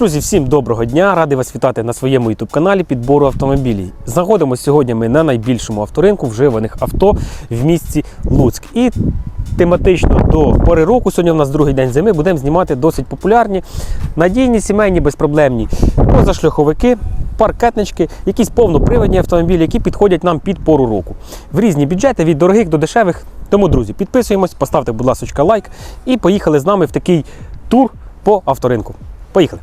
Друзі, всім доброго дня! Радий вас вітати на своєму youtube каналі підбору автомобілів. Знаходимося сьогодні ми на найбільшому авторинку вживаних авто в місті Луцьк. І тематично до пори року, сьогодні у нас другий день зими, будемо знімати досить популярні, надійні, сімейні, безпроблемні позашляховики, паркетнички, якісь повноприводні автомобілі, які підходять нам під пору року. В різні бюджети від дорогих до дешевих. Тому, друзі, підписуємось, поставте, будь ласка, лайк і поїхали з нами в такий тур по авторинку. Поїхали!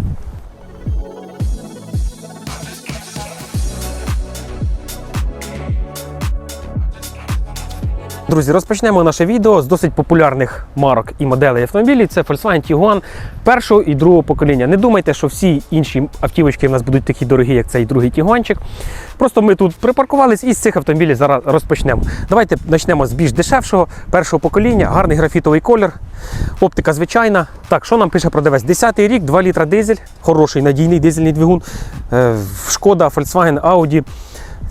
Друзі, розпочнемо наше відео з досить популярних марок і моделей автомобілів. Це Volkswagen Tiguan першого і другого покоління. Не думайте, що всі інші автівочки в нас будуть такі дорогі, як цей другий Тігуанчик. Просто ми тут припаркувались і з цих автомобілів зараз розпочнемо. Давайте почнемо з більш дешевшого першого покоління, гарний графітовий колір, оптика звичайна. Так, що нам пише продавець? 10-й рік, 2 літра дизель, хороший надійний дизельний двигун. Е, Шкода, Volkswagen, Audi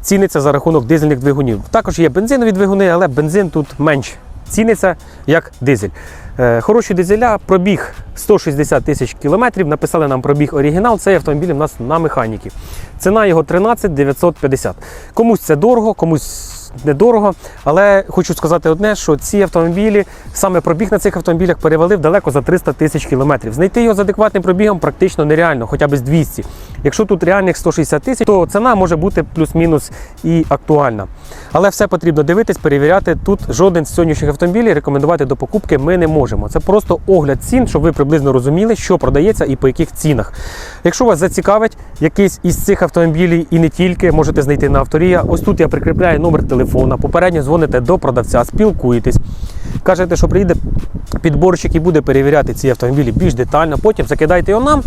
ціниться за рахунок дизельних двигунів. Також є бензинові двигуни, але бензин тут менш ціниться як дизель. Е, Хороші дизеля, пробіг 160 тисяч кілометрів. Написали нам пробіг оригінал. Цей автомобіль у нас на механіки. Ціна його 13 950. Комусь це дорого, комусь недорого. Але хочу сказати одне, що ці автомобілі, саме пробіг на цих автомобілях перевалив далеко за 300 тисяч кілометрів. Знайти його з адекватним пробігом практично нереально, хоча б з 200. Якщо тут реальних 160 тисяч, то ціна може бути плюс-мінус і актуальна. Але все потрібно дивитись, перевіряти. Тут жоден з сьогоднішніх автомобілів рекомендувати до покупки ми не можемо. Це просто огляд цін, щоб ви приблизно розуміли, що продається і по яких цінах. Якщо вас зацікавить якийсь із цих автомобілів і не тільки, можете знайти на авторія. Ось тут я прикріпляю номер телефона. Попередньо дзвоните до продавця, спілкуєтесь. Кажете, що приїде підборщик і буде перевіряти ці автомобілі більш детально. Потім закидайте його нам,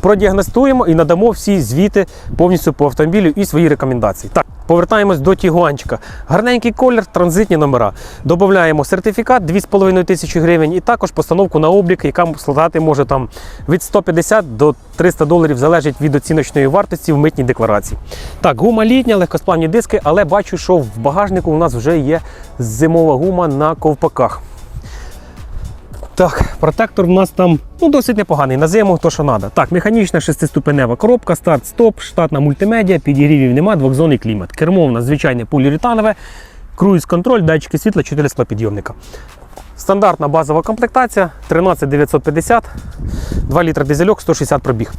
продіагностуємо і надамо всі звіти повністю по автомобілю і свої рекомендації. Так, повертаємось до Тігуанчика. Гарненький колір, транзитні номера. Додаємо сертифікат 2,5 тисячі гривень і також постановку на облік, яка складати може там від 150 до 300 доларів, залежить від оціночної вартості в митній декларації. Так, гума літня, легкосплавні диски, але бачу, що в багажнику у нас вже є зимова гума на ковпаках. Так, протектор у нас там ну, досить непоганий. На зиму то, що треба. Так, механічна шестиступенева коробка, старт, стоп, штатна мультимедіа, підігрівів нема, двохзонний клімат. Кермо у нас звичайне поліуретанове, круїз контроль, датчики світла, 4 склопідйомника. Стандартна базова комплектація 13950, 2 літра дизельок, 160 пробіг.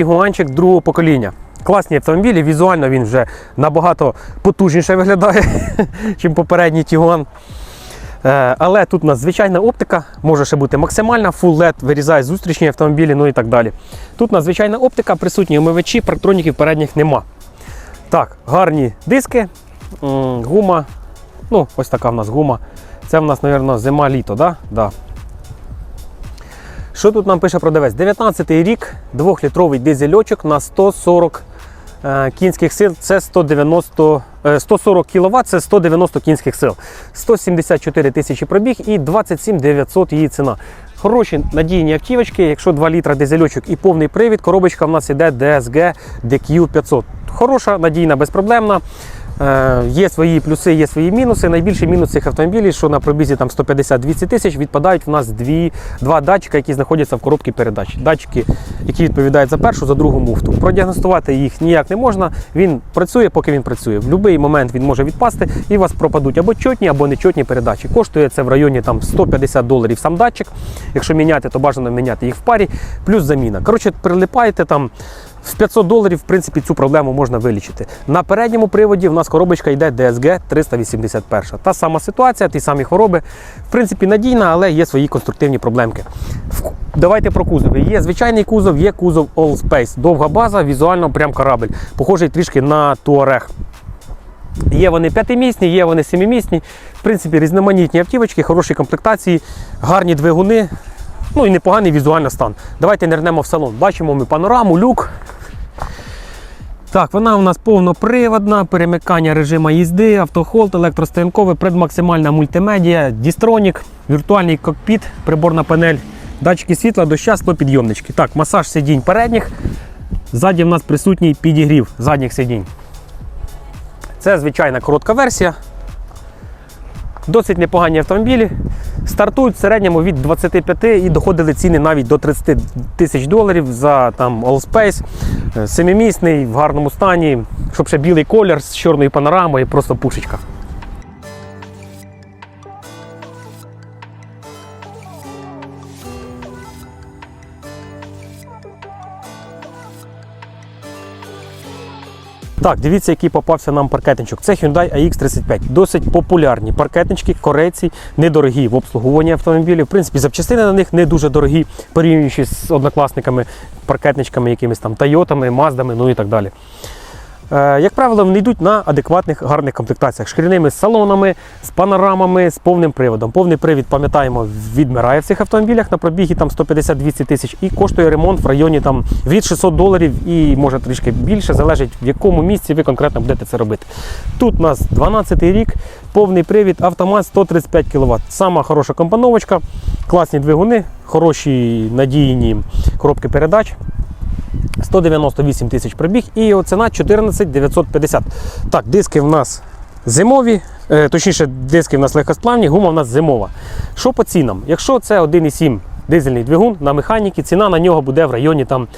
Тігуанчик другого покоління. Класні автомобілі, візуально він вже набагато потужніше виглядає, ніж попередній Тігуан. Е, Але тут у нас звичайна оптика, може ще бути максимальна, Full LED, вирізає зустрічні автомобілі, ну і так далі. Тут у нас звичайна оптика, присутні омивачі, парктроніків передніх нема. Так, гарні диски, гума. Ну, ось така в нас гума. Це в нас, мабуть, зима-літо, да? Да. Що тут нам пише продавець? 19-й рік, 2-літровий дизельочок на 140 е, кінських сил. Це 190, е, 140 кВт, це 190 кінських сил. 174 тисячі пробіг і 27 900 її ціна. Хороші надійні автівочки. Якщо 2 літра дизельочок і повний привід, коробочка в нас іде DSG DQ500. Хороша, надійна, безпроблемна. Е, Є свої плюси, є свої мінуси. Найбільший мінус цих автомобілів, що на пробізі там 150-200 тисяч, відпадають в нас дві, два датчика, які знаходяться в коробці передач. Датчики, які відповідають за першу, за другу муфту. Продіагностувати їх ніяк не можна. Він працює, поки він працює. В будь-який момент він може відпасти і у вас пропадуть або чотні, або нечотні передачі. Коштує це в районі там 150 доларів сам датчик. Якщо міняти, то бажано міняти їх в парі, плюс заміна. Коротше, прилипаєте там. В 500 доларів, в принципі, цю проблему можна вилічити. На передньому приводі в нас коробочка йде DSG 381. Та сама ситуація, ті самі хвороби. В принципі, надійна, але є свої конструктивні проблемки. Давайте про кузови. Є звичайний кузов, є кузов All Space. Довга база, візуально прям корабль. Похожий трішки на Touareg. Є вони п'ятимісні, є вони семимісні. В принципі, різноманітні автівочки, хороші комплектації, гарні двигуни. Ну і непоганий візуальний стан. Давайте нирнемо в салон. Бачимо ми панораму, люк. Так, вона у нас повноприводна, перемикання режиму їзди, автохолд, електростоянкове, предмаксимальна мультимедіа, дістронік, віртуальний кокпіт, приборна панель, датчики світла, доща, склопідйомнички. Так, масаж сидінь передніх. Ззаді в нас присутній підігрів задніх сидінь. Це звичайна коротка версія. Досить непогані автомобілі. Стартують в середньому від 25 і доходили ціни навіть до 30 тисяч доларів за там Allspace. Е, Семимісний, в гарному стані, щоб ще білий колір з чорною панорамою, просто пушечка. Так, дивіться, який попався нам паркетничок. Це Hyundai AX35. Досить популярні паркетнички, корейці, недорогі в обслуговуванні автомобілів. В принципі, запчастини на них не дуже дорогі, порівнюючи з однокласниками, паркетничками, якимись там Тойотами, Маздами, ну і так далі. Е, Як правило, вони йдуть на адекватних гарних комплектаціях. Шкіряними салонами, з панорамами, з повним приводом. Повний привід, пам'ятаємо, відмирає в цих автомобілях на пробігі там 150-200 тисяч і коштує ремонт в районі там від 600 доларів і може трішки більше, залежить в якому місці ви конкретно будете це робити. Тут у нас 12-й рік, повний привід, автомат 135 кВт. Сама хороша компоновочка, класні двигуни, хороші надійні коробки передач. 198 тисяч пробіг і його ціна 14 950. Так, диски в нас зимові, е, точніше, диски в нас легкосплавні, гума в нас зимова. Що по цінам? Якщо це 1,7 дизельний двигун на механіки, ціна на нього буде в районі там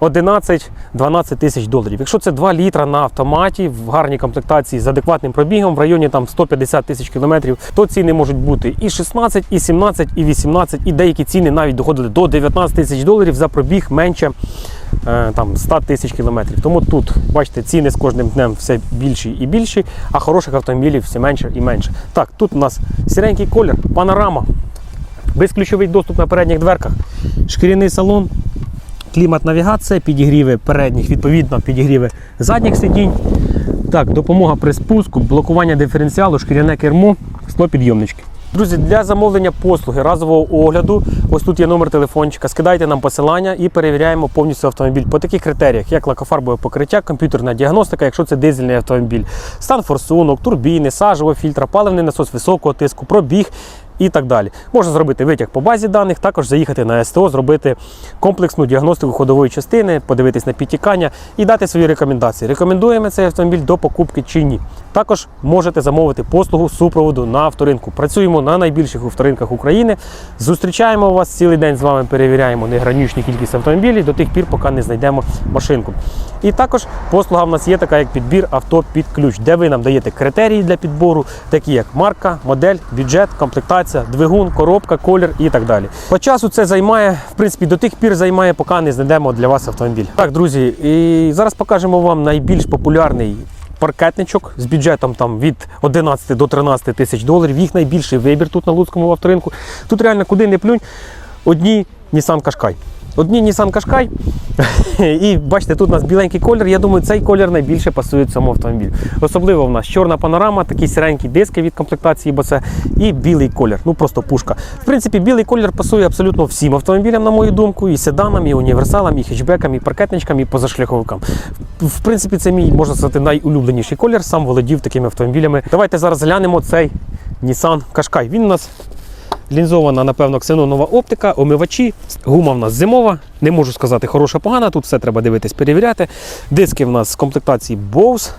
11-12 тисяч доларів. Якщо це 2 літра на автоматі в гарній комплектації з адекватним пробігом в районі там 150 тисяч кілометрів, то ціни можуть бути і 16, і 17, і 18, і деякі ціни навіть доходили до 19 тисяч доларів за пробіг менше там 100 тисяч кілометрів. Тому тут, бачите, ціни з кожним днем все більші і більші, а хороших автомобілів все менше і менше. Так, тут у нас сіренький колір, панорама, безключовий доступ на передніх дверках, шкіряний салон, клімат-навігація, підігріви передніх, відповідно, підігріви задніх сидінь. Так, допомога при спуску, блокування диференціалу, шкіряне кермо, склопідйомнички. Друзі, для замовлення послуги разового огляду, ось тут є номер телефончика. Скидайте нам посилання і перевіряємо повністю автомобіль по таких критеріях, як лакофарбове покриття, комп'ютерна діагностика, якщо це дизельний автомобіль, стан форсунок, турбіни, сажового фільтра, паливний насос високого тиску, пробіг. І так далі. Можна зробити витяг по базі даних, також заїхати на СТО, зробити комплексну діагностику ходової частини, подивитись на підтікання і дати свої рекомендації. Рекомендуємо цей автомобіль до покупки чи ні. Також можете замовити послугу супроводу на авторинку. Працюємо на найбільших авторинках України. Зустрічаємо вас цілий день з вами, перевіряємо неграничну кількість автомобілів до тих пір, поки не знайдемо машинку. І також послуга в нас є така, як підбір авто під ключ, де ви нам даєте критерії для підбору, такі як марка, модель, бюджет, комплектація, двигун, коробка, колір і так далі. По часу це займає, в принципі, до тих пір займає, поки не знайдемо для вас автомобіль. Так, друзі, і зараз покажемо вам найбільш популярний. Паркетничок з бюджетом там від 11 до 13 тисяч доларів. Їх найбільший вибір тут на Луцькому авторинку. Тут реально куди не плюнь. Одні Nissan Qashqai. Одні Nissan Qashqai. І бачите, тут у нас біленький колір. Я думаю, цей колір найбільше пасує цьому автомобілю. Особливо в нас чорна панорама, такі сіренькі диски від комплектації, бо це і білий колір. Ну просто пушка. В принципі, білий колір пасує абсолютно всім автомобілям, на мою думку, і седанам, і універсалам, і хетчбекам, і паркетничкам, і позашляховикам. В принципі, це мій можна сказати найулюбленіший колір. Сам володів такими автомобілями. Давайте зараз глянемо цей Nissan Qashqai. Він у нас Лінзована, напевно, ксенонова оптика, омивачі. Гума в нас зимова. Не можу сказати, хороша, погана. Тут все треба дивитись, перевіряти. Диски в нас з комплектації Bose.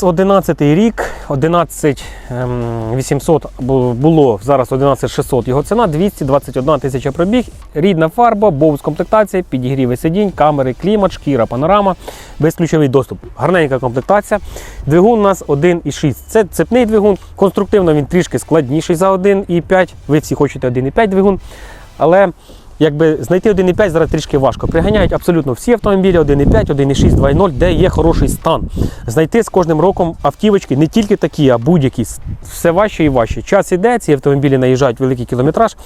Нас 11 рік, 11800 було, зараз 11600 його ціна, 221 тисяча пробіг, рідна фарба, Bose комплектація, підігріви сидінь, камери, клімат, шкіра, панорама, безключовий доступ. Гарненька комплектація. Двигун у нас 1,6. Це цепний двигун. Конструктивно він трішки складніший за 1,5. Ви всі хочете 1,5 двигун. Але якби знайти 1,5 зараз трішки важко. Приганяють абсолютно всі автомобілі 1,5, 1,6, 2,0, де є хороший стан. Знайти з кожним роком автівочки не тільки такі, а будь-які. Все важче і важче. Час іде, ці автомобілі наїжджають великий кілометраж.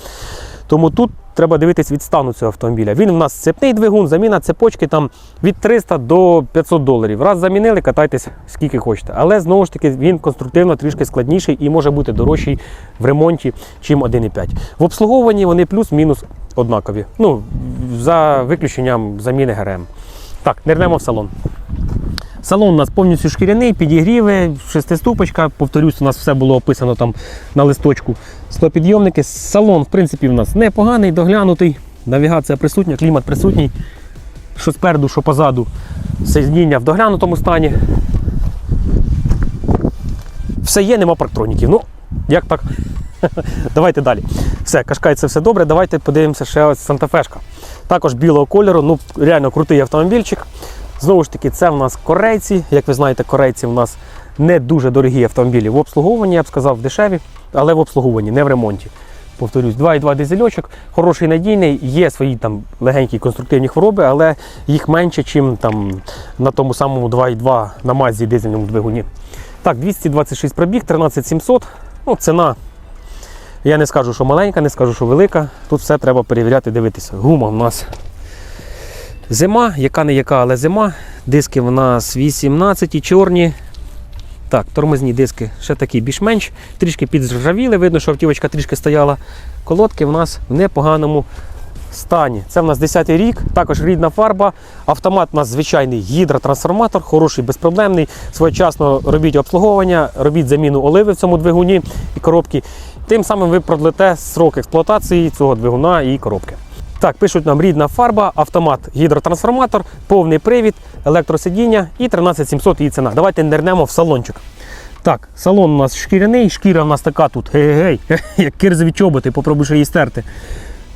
Тому тут треба дивитись від стану цього автомобіля. Він у нас цепний двигун, заміна цепочки там від 300 до 500 доларів. Раз замінили, катайтесь скільки хочете. Але знову ж таки він конструктивно трішки складніший і може бути дорожчий в ремонті, чим 1,5. В обслуговуванні вони плюс-мінус однакові. Ну, за виключенням заміни ГРМ. Так, нирнемо в салон. Салон у нас повністю шкіряний, підігріви, шестиступочка. Повторюсь, у нас все було описано там на листочку. Склопідйомники. Салон, в принципі, у нас непоганий, доглянутий. Навігація присутня, клімат присутній. що спереду, що позаду. Соєднення в доглянутому стані. Все є, нема парктроніків. Ну, як так? Давайте далі. Все, кашкай, це все добре. Давайте подивимося ще ось Сантафешка. Також білого кольору, ну реально крутий автомобільчик. Знову ж таки, це в нас корейці. Як ви знаєте, корейці в нас не дуже дорогі автомобілі в обслуговуванні, я б сказав, дешеві, але в обслуговуванні, не в ремонті. Повторюсь, 2,2 дизельочок, хороший надійний, є свої там легенькі конструктивні хвороби, але їх менше, ніж там на тому самому 2,2 на мазі дизельному двигуні. Так, 226 пробіг, 13700. Ну, ціна. Я не скажу, що маленька, не скажу, що велика. Тут все треба перевіряти, дивитися. Гума в нас зима, яка не яка, але зима. Диски в нас 18 і чорні. Так, тормозні диски ще такі більш-менш, трішки підзржавіли, видно, що автівочка трішки стояла. Колодки в нас в непоганому стані. Це в нас 10 й рік, також рідна фарба. Автомат у нас звичайний гідротрансформатор, хороший, безпроблемний. Своєчасно робіть обслуговування, робіть заміну оливи в цьому двигуні і коробки. Тим самим ви продлите срок експлуатації цього двигуна і коробки. Так, пишуть нам рідна фарба, автомат, гідротрансформатор, повний привід, електросидіння і 13700 її ціна. Давайте нирнемо в салончик. Так, салон у нас шкіряний, шкіра у нас така тут, гей-гей, як кирзові чоботи, попробуй ще її стерти.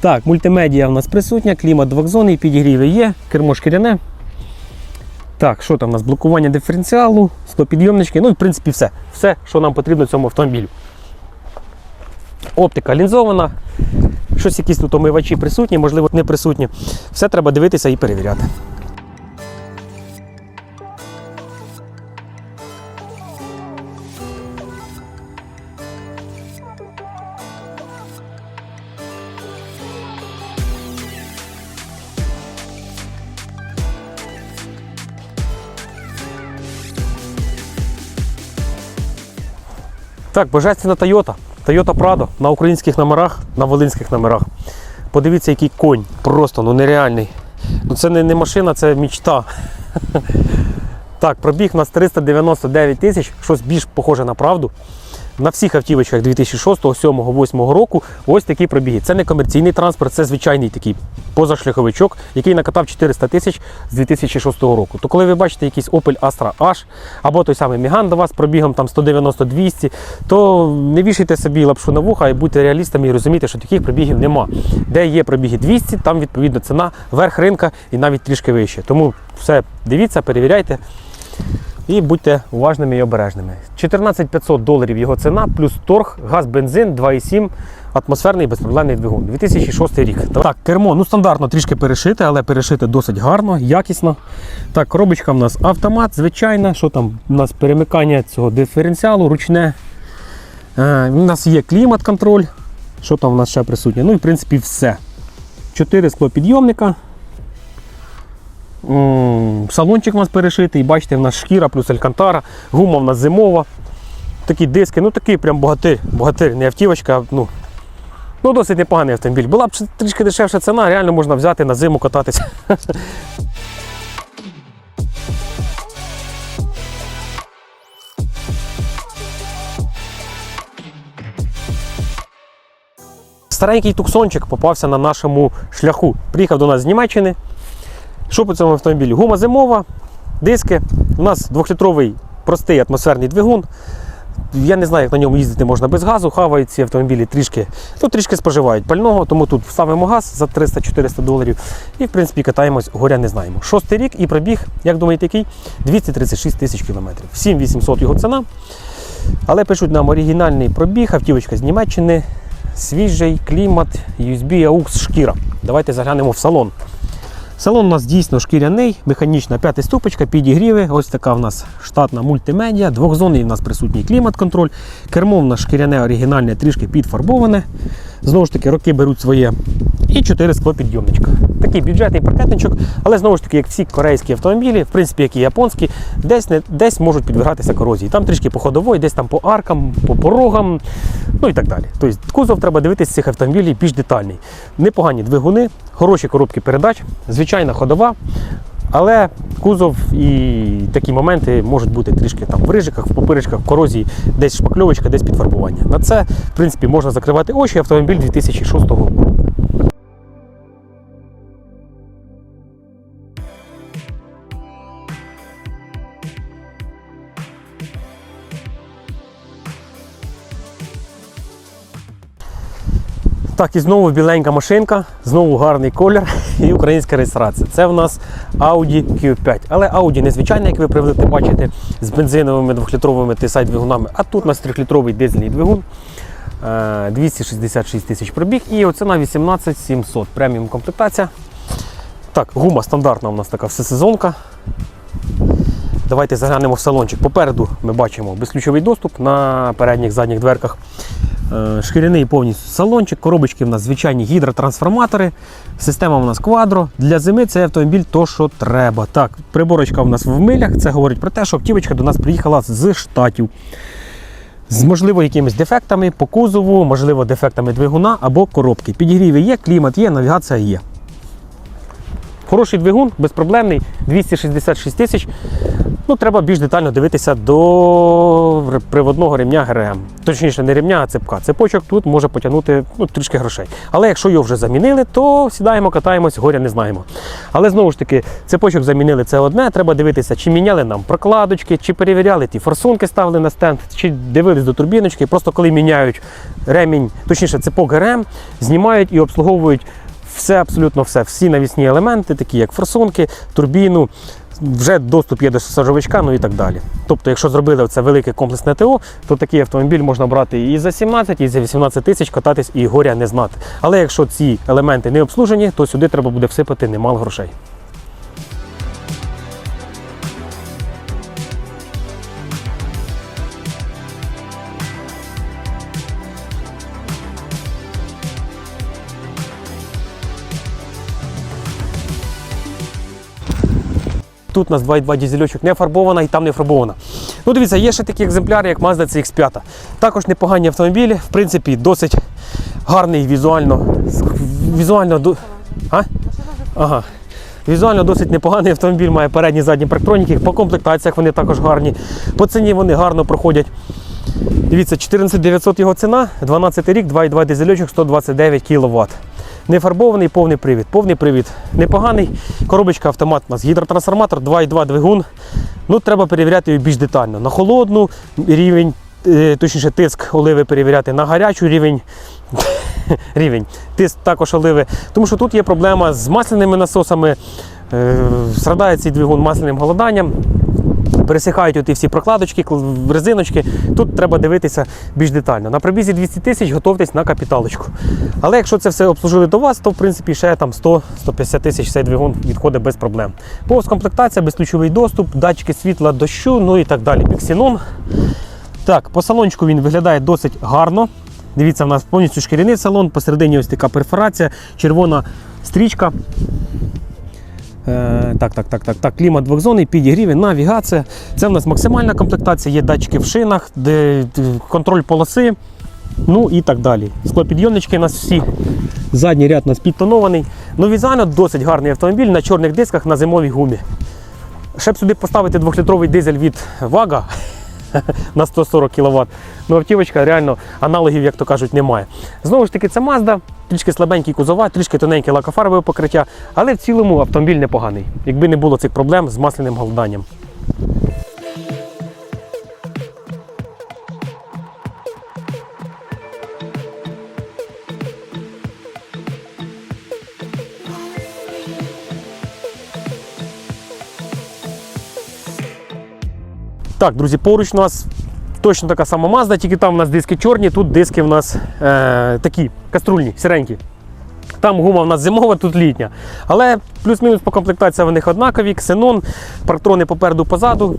Так, мультимедія у нас присутня, клімат двохзонний, підігріви є, кермо шкіряне. Так, що там у нас? Блокування диференціалу, стопідйомнички, ну в принципі все. Все, що нам потрібно цьому автомобілю. Оптика лінзована, щось якісь тут омивачі присутні, можливо, не присутні. Все треба дивитися і перевіряти. Так, божественна Toyota. Toyota Prado на українських номерах, на волинських номерах. Подивіться, який конь. Просто ну нереальний. Ну Це не, не машина, це мічта. Так, пробіг у нас 399 тисяч, щось більш похоже на правду. На всіх автівочках 2006, 2007, 2008 року ось такі пробіги. Це не комерційний транспорт, це звичайний такий позашляховичок, який накатав 400 тисяч з 2006 року. То коли ви бачите якийсь Opel Astra H або той самий Megane до вас пробігом там 190-200, то не вішайте собі лапшу на вуха і будьте реалістами і розумійте, що таких пробігів нема. Де є пробіги 200, там відповідно ціна верх ринка і навіть трішки вище. Тому все дивіться, перевіряйте. І будьте уважними і обережними. 14 500 доларів його ціна, плюс торг, газ, бензин, 2,7, атмосферний безпроблемний двигун. 2006 рік. Так, кермо ну стандартно трішки перешите, але перешите досить гарно, якісно. Так, коробочка в нас автомат, звичайна. Що там? У нас перемикання цього диференціалу, ручне. Е, у нас є клімат-контроль. Що там у нас ще присутнє? Ну і в принципі все. 4 склопідйомника. Салончик у нас перешитий, бачите, в нас шкіра плюс алькантара, гума в нас зимова. Такі диски, ну такий прям богатир, богатир, не автівочка, ну, ну досить непоганий автомобіль. Була б трішки дешевша ціна, реально можна взяти на зиму кататися. Старенький туксончик попався на нашому шляху. Приїхав до нас з Німеччини. Що по цьому автомобілі? Гума зимова, диски. У нас двохлітровий простий атмосферний двигун. Я не знаю, як на ньому їздити можна без газу. Хавають ці автомобілі трішки, ну, трішки споживають пального, тому тут ставимо газ за 300-400 доларів. І, в принципі, катаємось, горя не знаємо. Шостий рік і пробіг, як думаєте, який? 236 тисяч кілометрів. 7800 його ціна. Але пишуть нам оригінальний пробіг, автівочка з Німеччини, свіжий клімат, USB, AUX, шкіра. Давайте заглянемо в салон. Салон у нас дійсно шкіряний, механічна п'ята ступочка, підігріви. Ось така в нас штатна мультимедіа, двохзонний у нас присутній клімат-контроль. Кермо в нас шкіряне оригінальне, трішки підфарбоване. Знову ж таки, роки беруть своє. І 4 склопідйомничка. Такий бюджетний паркетничок, але знову ж таки, як всі корейські автомобілі, в принципі, як і японські, десь не десь можуть підвергатися корозії. Там трішки по ходової, десь там по аркам, по порогам, ну і так далі. Тобто кузов треба дивитися цих автомобілів більш детальний. Непогані двигуни, хороші коробки передач, звичайна ходова. Але кузов і такі моменти можуть бути трішки там в рижиках, в попиричках, в корозії, десь шпакльовочка, десь підфарбування. На це, в принципі, можна закривати очі автомобіль 2006 року. Так, і знову біленька машинка, знову гарний колір і українська реєстрація. Це в нас Audi Q5. Але Audi не звичайна, як ви привикли бачити, з бензиновими двохлітровими TSI двигунами, а тут у нас трьохлітровий дизельний двигун. е, 266 тисяч пробіг і оціна 18700 преміум комплектація. Так, гума стандартна у нас така всесезонка. Давайте заглянемо в салончик. Попереду ми бачимо безключовий доступ на передніх задніх дверках. Е, Шкіряний повністю салончик, коробочки в нас звичайні гідротрансформатори, система у нас квадро. Для зими цей автомобіль то, що треба. Так, приборочка у нас в милях. Це говорить про те, що автівочка до нас приїхала з штатів. З можливо якимись дефектами по кузову, можливо, дефектами двигуна або коробки. Підігріви є, клімат є, навігація є. Хороший двигун, безпроблемний, 266 тисяч. Ну, треба більш детально дивитися до приводного ремня ГРМ. Точніше, не ремня, а цепка. Цепочок тут може потягнути ну, трішки грошей. Але якщо його вже замінили, то сідаємо, катаємось, горя не знаємо. Але знову ж таки, цепочок замінили це одне. Треба дивитися, чи міняли нам прокладочки, чи перевіряли ті форсунки, ставили на стенд, чи дивились до турбіночки. Просто коли міняють ремінь, точніше, цепок ГРМ, знімають і обслуговують все, абсолютно все, всі навісні елементи, такі як форсунки, турбіну, вже доступ є до сажовичка, ну і так далі. Тобто, якщо зробили це велике комплексне ТО, то такий автомобіль можна брати і за 17, і за 18 тисяч кататись і горя не знати. Але якщо ці елементи не обслужені, то сюди треба буде всипати немало грошей. Тут у нас 2.2 дізельочок не фарбована і там не фарбована. Ну, дивіться, є ще такі екземпляри, як Mazda CX5. Також непогані автомобілі, в принципі, досить гарний візуально. Візуально а? Ага. Візуально досить непоганий автомобіль, має передні задні парктроніки. По комплектаціях вони також гарні. По ціні вони гарно проходять. Дивіться, 14900 його ціна, 12 рік, 2,2 дизельочок, 129 кВт. Не фарбований повний привід. Повний привід непоганий. Коробочка автомат у нас гідротрансформатор, 2,2 двигун. Ну, треба перевіряти його більш детально. На холодну рівень, е, точніше, тиск оливи перевіряти на гарячу рівень. рівень. Тиск також оливи. Тому що тут є проблема з масляними насосами. Е, страдає цей двигун масляним голоданням. Пересихають оті всі прокладочки, резиночки. Тут треба дивитися більш детально. На пробізі 200 тисяч готуйтесь на капіталочку. Але якщо це все обслужили до вас, то в принципі ще там 100-150 тисяч цей двигун відходить без проблем. Повзкомплектація, безключовий доступ, датчики світла, дощу, ну і так далі. Піксінон. Так, по салончику він виглядає досить гарно. Дивіться, в нас повністю шкіряний салон, посередині ось така перфорація, червона стрічка. Е, так, так, так, так, так. Клімат двохзонний, підігріви, навігація. Це в нас максимальна комплектація, є датчики в шинах, де контроль полоси, ну і так далі. Склопідйомнички у нас всі. Задній ряд у нас підтонований. Ну, візуально досить гарний автомобіль на чорних дисках на зимовій гумі. Ще б сюди поставити 2-літровий дизель від Вага на 140 кВт. Ну, автівочка реально аналогів, як то кажуть, немає. Знову ж таки, це Mazda, трішки слабенький кузова, трішки тоненьке лакофарбове покриття, але в цілому автомобіль непоганий, якби не було цих проблем з масляним голоданням. Так, друзі, поруч у нас точно така сама Mazda, тільки там у нас диски чорні, тут диски в нас е, такі каструльні, сіренькі. Там гума в нас зимова, тут літня. Але плюс-мінус по комплектації вони однакові, ксенон, парктрони попереду позаду.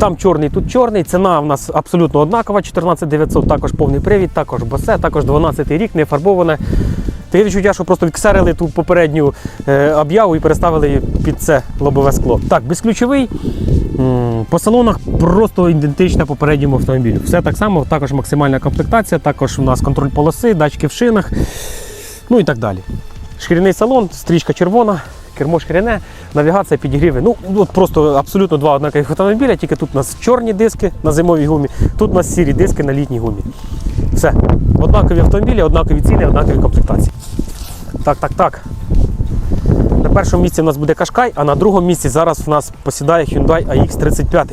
Там чорний, тут чорний. Ціна в нас абсолютно однакова. 14900, також повний привід, також босе, також 12 рік, не фарбоване. Таке відчуття, що просто відксерили ту попередню е, об'яву і переставили під це лобове скло. Так, безключовий. По салонах просто ідентична попередньому автомобілю. Все так само, також максимальна комплектація, також у нас контроль полоси, датчики в шинах, ну і так далі. Шкіряний салон, стрічка червона, кермо шкіряне, навігація, підігріви. Ну, от просто абсолютно два однакових автомобіля, тільки тут у нас чорні диски на зимовій гумі, тут у нас сірі диски на літній гумі. Все. Однакові автомобілі, однакові ціни, однакові комплектації. Так, так, так. На першому місці у нас буде Кашкай, а на другому місці зараз у нас посідає Hyundai AX35.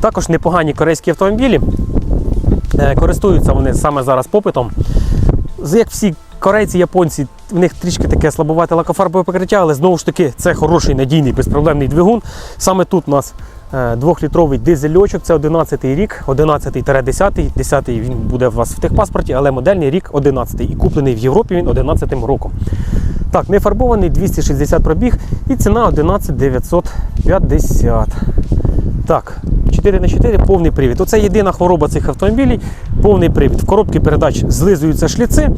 Також непогані корейські автомобілі. Е, Користуються вони саме зараз попитом. як всі корейці, японці, в них трішки таке слабовате лакофарбове покриття, але знову ж таки це хороший надійний безпроблемний двигун. Саме тут у нас е, двохлітровий дизельочок, це 11-й рік, 11-10, 10-й він буде у вас в техпаспорті, але модельний рік 11-й і куплений в Європі він 11 роком. Так, не фарбований 260 пробіг і ціна 11 950. Так, 4 на 4 повний привід. Оце єдина хвороба цих автомобілів. Повний привід. В коробці передач злизуються шліци,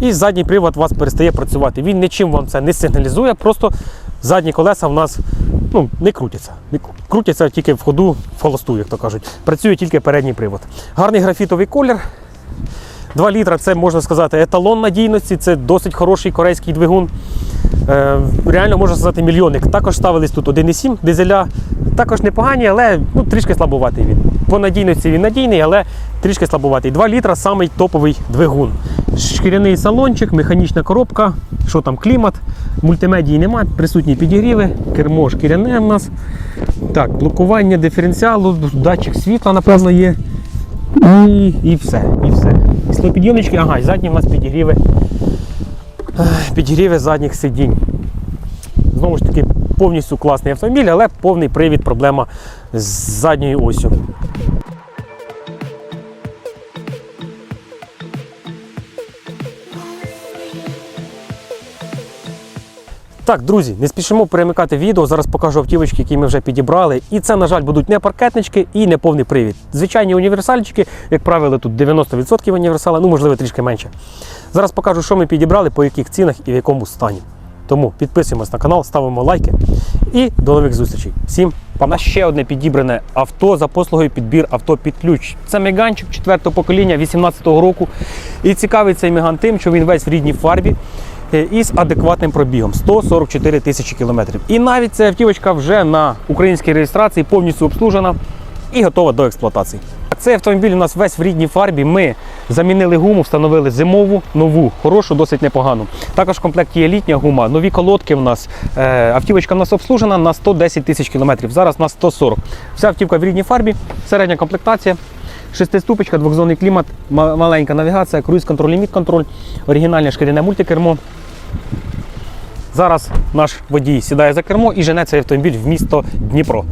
і задній привод у вас перестає працювати. Він нічим вам це не сигналізує, просто задні колеса в нас ну, не крутяться. Крутяться тільки в ходу, холосту, як то кажуть. Працює тільки передній привод. Гарний графітовий колір. 2 літра це можна сказати еталон надійності, це досить хороший корейський двигун. Е, реально можна сказати мільйонник. Також ставились тут 1,7 дизеля. Також непогані, але ну, трішки слабуватий він. По надійності він надійний, але трішки слабуватий. 2 літра самий топовий двигун. Шкіряний салончик, механічна коробка, що там, клімат, мультимедії немає, присутні підігріви, кермо шкіряне в нас. Так, блокування диференціалу, датчик світла, напевно, є. І, і все. І все. Ага, і задні у нас підігріви. Підігріви задніх сидінь. Знову ж таки, повністю класний автомобіль, але повний привід проблема з задньою осю. Так, друзі, не спішимо перемикати відео. Зараз покажу автівочки, які ми вже підібрали. І це, на жаль, будуть не паркетнички і не повний привід. Звичайні універсальчики, як правило, тут 90% універсала, ну можливо трішки менше. Зараз покажу, що ми підібрали, по яких цінах і в якому стані. Тому підписуємось на канал, ставимо лайки і до нових зустрічей. Всім па! У нас ще одне підібране авто за послугою підбір авто під ключ. Це меганчик 4-го покоління 18-го року. І цікавий цей меган тим, що він весь в рідній фарбі е, і з адекватним пробігом 144 тисячі кілометрів. І навіть ця автівочка вже на українській реєстрації повністю обслужена і готова до експлуатації. Цей автомобіль у нас весь в рідній фарбі. Ми замінили гуму, встановили зимову, нову, хорошу, досить непогану. Також в комплекті є літня гума, нові колодки в нас. Е, Автівочка в нас обслужена на 110 тисяч кілометрів. Зараз на 140. Вся автівка в рідній фарбі, середня комплектація. Шестиступочка, двохзонний клімат, маленька навігація, круїз-контроль, ліміт-контроль, оригінальне шкіряне мультикермо. Зараз наш водій сідає за кермо і жене цей автомобіль в місто Дніпро.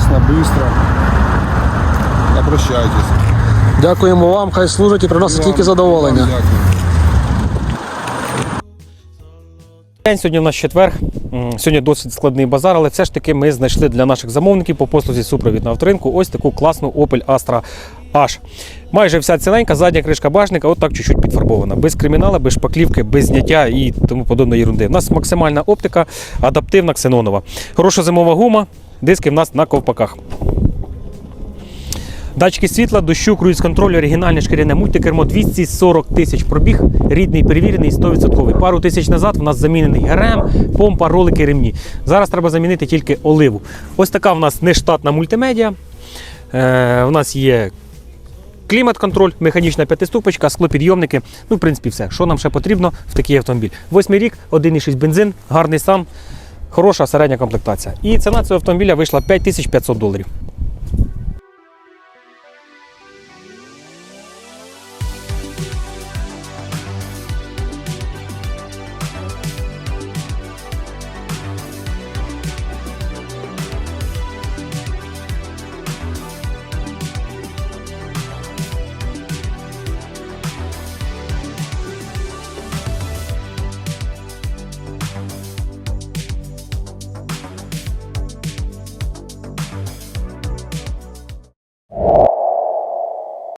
Своєчасно, швидко. Обращайтесь. Дякуємо вам, хай служить і приносить тільки задоволення. День сьогодні у нас четвер. Сьогодні досить складний базар, але все ж таки ми знайшли для наших замовників по послузі супровід на авторинку ось таку класну Opel Astra H. Майже вся ціленька, задня кришка бажника, от так чуть-чуть підфарбована. Без кримінала, без шпаклівки, без зняття і тому подобної ерунди. У нас максимальна оптика, адаптивна ксенонова. Хороша зимова гума, диски в нас на ковпаках. Датчики світла, дощу, круїз-контроль, оригінальне шкіряне мультикермо 240 тисяч пробіг, рідний, перевірений, 100%. Пару тисяч назад в нас замінений ГРМ, помпа, ролики, ремні. Зараз треба замінити тільки оливу. Ось така в нас нештатна мультимедіа. Е, у нас є клімат-контроль, механічна п'ятиступочка, склопідйомники. Ну, в принципі, все. Що нам ще потрібно в такий автомобіль? Восьмий рік, 1,6 бензин, гарний стан, хороша середня комплектація. І ціна цього автомобіля вийшла 5500 доларів.